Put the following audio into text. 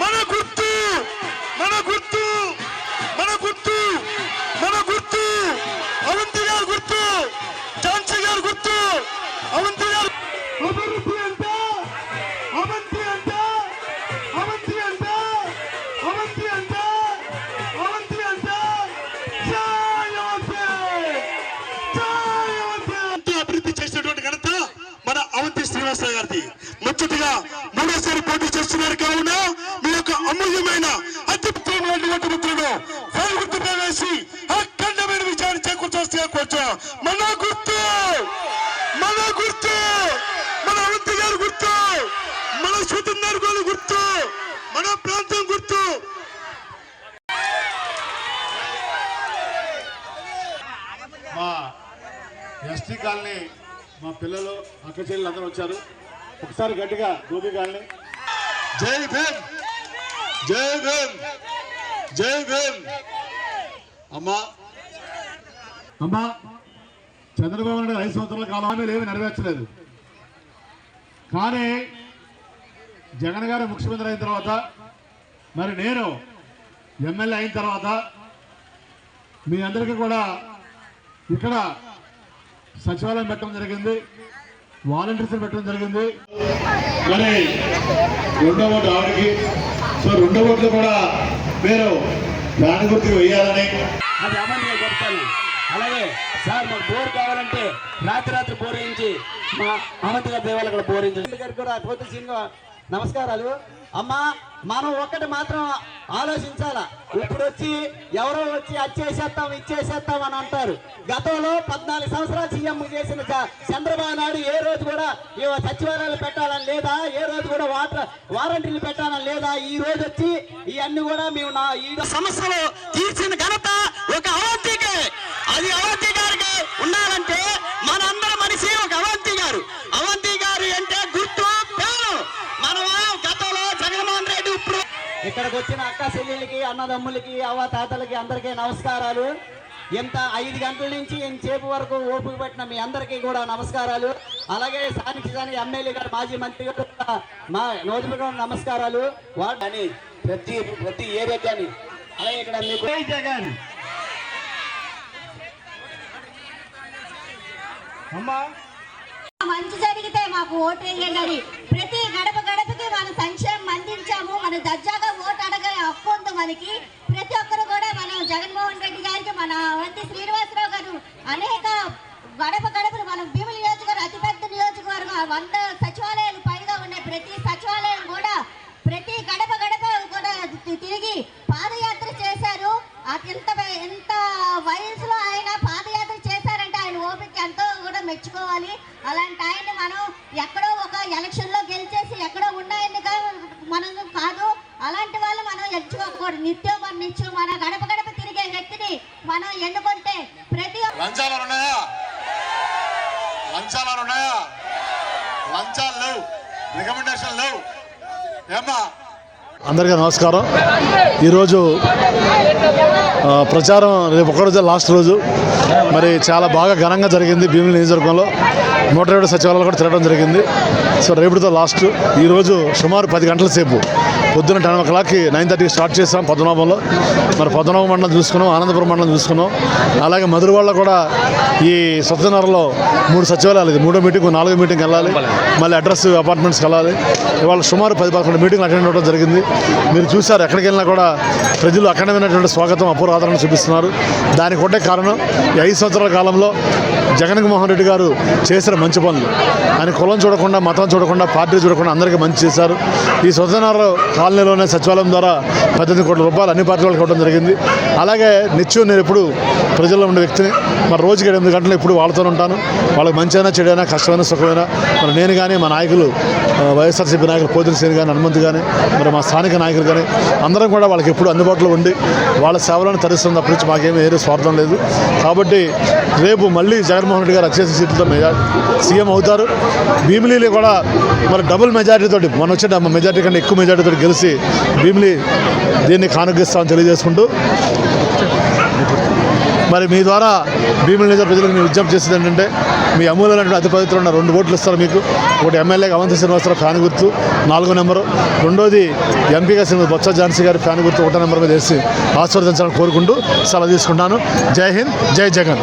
మన గుర్తు మన గుర్తు మన గుర్తు మన గుర్తు. అవంతి గారు గుర్తు ఝాన్సీ గారు గుర్తు. అవంతి గారు అభివృద్ధి అంటే అవంతి అంటే అవంతి అంటే అవంతి అంటే అవంతి అంటే. అభివృద్ధి చేసినటువంటి ఘనత మన అవంతి శ్రీనివాసరావు గారిది. ముచ్చటగా మూడోసారి పోటీ చేస్తున్నారు కావున మీ యొక్క అమూల్యమైన అత్యుత్తమైనటువంటి మిత్రుడు గుర్తుపై వేసి అఖండమైన విజయాన్ని చేకూర్చొస్తే కూర్చో మన గుర్తు మన గుర్తు మన అవంతి గారు గుర్తు మన స్వతంత్ర గోలు గుర్తు మన ప్రాంతం గుర్తు. మా ఎస్టీ కాలనీ మా పిల్లలు అక్క చెల్లెలు అందరూ వచ్చారు. ఒకసారి గట్టిగా గోపి కాలనీ జై భీమ్! జై భీమ్! జై భీమ్! అమ్మా. అమ్మా చంద్రబాబు నాయుడు ఐదు సంవత్సరాల కాలం హామీలు ఏమీ నెరవేర్చలేదు. కానీ జగన్ గారు ముఖ్యమంత్రి అయిన తర్వాత మరి నేను ఎమ్మెల్యే అయిన తర్వాత మీ అందరికీ కూడా ఇక్కడ సచివాలయం పెట్టడం జరిగింది. వాలంటీర్స్ పెట్టడం జరిగింది. మరి రెండో ఓటు ఆవిడకి. సో రెండో ఓట్లు కూడా మీరు దాని గుర్తు వేయాలని. అది అమలుగా చెప్తాను అలాగే సార్ మాకు బోర్ కావాలంటే రాత్రి రాత్రి బోర్ వేయించి మా అవంతి గారి దేవాలయ కూడా బోర్ వేయించి గారికి కూడా పోతే సింగ్. నమస్కారాలు. అమ్మా మనం ఒక్కటి మాత్రం ఆలోచించాలా? ఇప్పుడు వచ్చి ఎవరో వచ్చి అచ్చేసేస్తాం ఇచ్చేసేస్తాం అని అంటారు. గతంలో పద్నాలుగు సంవత్సరాలు సీఎం చేసిన చంద్రబాబు నాయుడు ఏ రోజు కూడా ఈ సచివాలయాలు పెట్టాలని లేదా ఏ రోజు కూడా వాటర్ వారంటీలు పెట్టాలని లేదా ఈ రోజు వచ్చి ఇవన్నీ కూడా మేము నా ఈ సమస్యలు తీర్చిన ఘనత ఒక అవంతికే అది అవంతి గారికి ఉండాలంటే మనందరం మనిషి ఒక అవంతి గారు అవంతి గారు అంటే గుర్తు పేరు మనం గతంలో జగన్మోహన్ రెడ్డి ఇప్పుడు ఇక్కడికి వచ్చిన అక్క చెల్లెళ్ళకి అన్నదమ్ములకి అవ్వ తాతలకి అందరికీ నమస్కారాలు. ఎంత ఐదు గంటల నుంచి ఎంతసేపు వరకు ఓపిక పెట్టిన మీ అందరికీ కూడా నమస్కారాలు. అలాగే స్థానిక స్థానిక ఎమ్మెల్యే గారు మాజీ మంత్రి గారు మా నోటి కూడా నమస్కారాలు. వాడు అని ప్రతి ప్రతి ఏరియా కానీ అలాగే ఇక్కడ మీకు జగన్. అమ్మా. మంచి జరిగితే మాకు ఓటు వేయండి. ప్రతి గడప గడపకి మన సంక్షేమం అందించాము. మన దర్జాగా ఓటు హక్కు ఉంది మనకి ప్రతి ఒక్కరు కూడా మనం జగన్మోహన్ రెడ్డి గారికి మన వంతి శ్రీనివాసరావు గారు అనేక గడప గడపలు మనం భీముల నియోజకవర్గం అతిపెద్ద నియోజకవర్గం వంద సచివాలయాలు పైగా ఉన్నాయి. ప్రతి సచివాలయం కూడా ప్రతి గడప గడప కూడా తిరిగి పాదయాత్ర చేశారు. అది ఎంత ఎంత వయసులో ఆయన పాదయాత్ర చేశారంటే ఆయన ఓపిక ఎంతో కూడా మెచ్చుకోవాలి. అలాంటి ఆయన్ని మనం ఎక్కడో ఒక ఎలక్షన్లో గెలిచేసి ఎక్కడో ఉన్నాయనిగా మనం కాదు. అలాంటి వాళ్ళు మనం ఎంచుకోకూడదు. నిత్యం మన నిత్యం మన గడప గడప తిరిగే వ్యక్తిని మనం ఎన్నుకుంటే ప్రతి లంచాలు ఉన్నాయా? లంచాలు ఉన్నాయా? లంచాలు లేవు. రికమెండేషన్ లేవు. ఏమ్మా? అందరికీ నమస్కారం. ఈరోజు ఆ, ప్రచారం రేపు ఒక్కరోజే లాస్ట్ రోజు. మరి చాలా బాగా ఘనంగా జరిగింది భీమిలి నియోజకవర్గంలో. నూట ఏడు సచివాలయాలు కూడా తిరగడం జరిగింది. సో రేపుతో లాస్ట్. ఈరోజు సుమారు పది గంటల సేపు. పొద్దున్న టెన్ ఓ క్లాక్కి నైన్ థర్టీకి స్టార్ట్ చేసాం పద్మనాభంలో. మరి పద్మనాభ మండలం చూసుకున్నాం ఆనందపురం మండలం చూసుకున్నాం. అలాగే మధురవాళ్ళ కూడా ఈ స్వతంత్రంలో మూడు సచివాలయాలు ఇది. మూడో మీటింగ్ నాలుగో మీటింగ్ వెళ్ళాలి. మళ్ళీ అడ్రస్ అపార్ట్మెంట్స్కి వెళ్ళాలి. ఇవాళ సుమారు పది పదకొండు మీటింగ్లు అటెండ్ అవ్వడం జరిగింది. మీరు చూశారు ఎక్కడికి వెళ్ళినా కూడా ప్రజలు అఖండమైనటువంటి స్వాగతం అపూర్వ ఆదరణ చూపిస్తున్నారు. దానికి ఒకటే కారణం ఈ ఐదు సంవత్సరాల కాలంలో జగన్మోహన్ రెడ్డి గారు చేసిన మంచి పనులు. ఆయన కులం చూడకుండా మతం చూడకుండా పార్టీ చూడకుండా అందరికీ మంచి చేశారు. ఈ స్వతంత్ర కాలనీలోనే సచివాలయం ద్వారా పద్దెనిమిది కోట్ల రూపాయలు అన్ని పార్టీ వాళ్ళకి ఇవ్వడం జరిగింది. అలాగే నిత్యం నేను ఎప్పుడు ప్రజల్లో ఉండే వ్యక్తిని మరి రోజుకి ఎనిమిది గంటలు ఎప్పుడు వాళ్ళతో ఉంటాను. వాళ్ళకి మంచైనా చెడైనా కష్టమైనా సుఖమైనా మరి నేను కానీ మా నాయకులు వైఎస్ఆర్సీపీ నాయకులు పోతిరి సేని కానీ హనుమంత్ కానీ మరి మా స్థానిక నాయకులు కానీ అందరం కూడా వాళ్ళకి ఎప్పుడు అందుబాటులో ఉండి వాళ్ళ సేవలను తరిస్తుంది అప్పటి నుంచి మాకేమీ ఏరే స్వార్థం లేదు. కాబట్టి రేపు మళ్ళీ జగన్మోహన్ రెడ్డి గారు అత్యధిక సీట్లతో సీఎం అవుతారు. భీమిలీలో కూడా మరి డబుల్ మెజారిటీతో మన వచ్చే మెజారిటీ కంటే ఎక్కువ మెజారిటీతో గెలిచి భీమిలి దీన్ని కానుగిస్తామని తెలియజేసుకుంటూ మరి మీ ద్వారా భీముల నిజ ప్రజలకు మీరు విజ్ఞప్తి చేసేది ఏంటంటే మీ అమూల్యమైనటువంటి అతి ఉన్న రెండు ఓట్లు ఇస్తారు మీకు. ఒకటి ఎమ్మెల్యేగా అవంతి శ్రీనివాసరావు ఫ్యాన్ గుర్తు నాలుగో నెంబరు. రెండోది ఎంపీగా శ్రీమతి బొత్స ఝాన్సీ గారి ఫ్యాన్ గుర్తు ఒకటో నెంబర్ మీద వేసి ఆశీర్వదించాలని కోరుకుంటూ సెలవు తీసుకుంటాను. జై హింద్ జై జగన్.